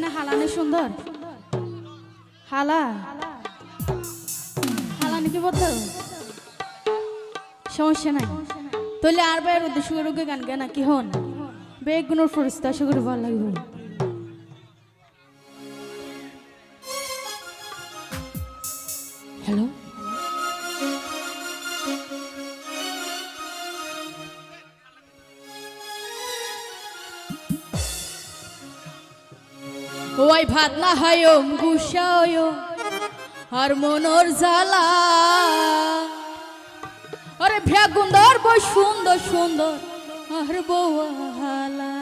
হালানে সুন্দর? হালা? হালানি কি বলতো? সমস্যা নাই। তাহলে আর বাইরের উদ্দেশ্য রোগে গান গানা কি হন? বেগুনোর ফরিস্তা, আশা করি ভালো লাগবে। হ্যালো? ওই ভাত না হয় গুসায় আর মনোর জ্বালা। আরে ভ্যাগুন্দর বই সুন্দর সুন্দর, আর বৌহালা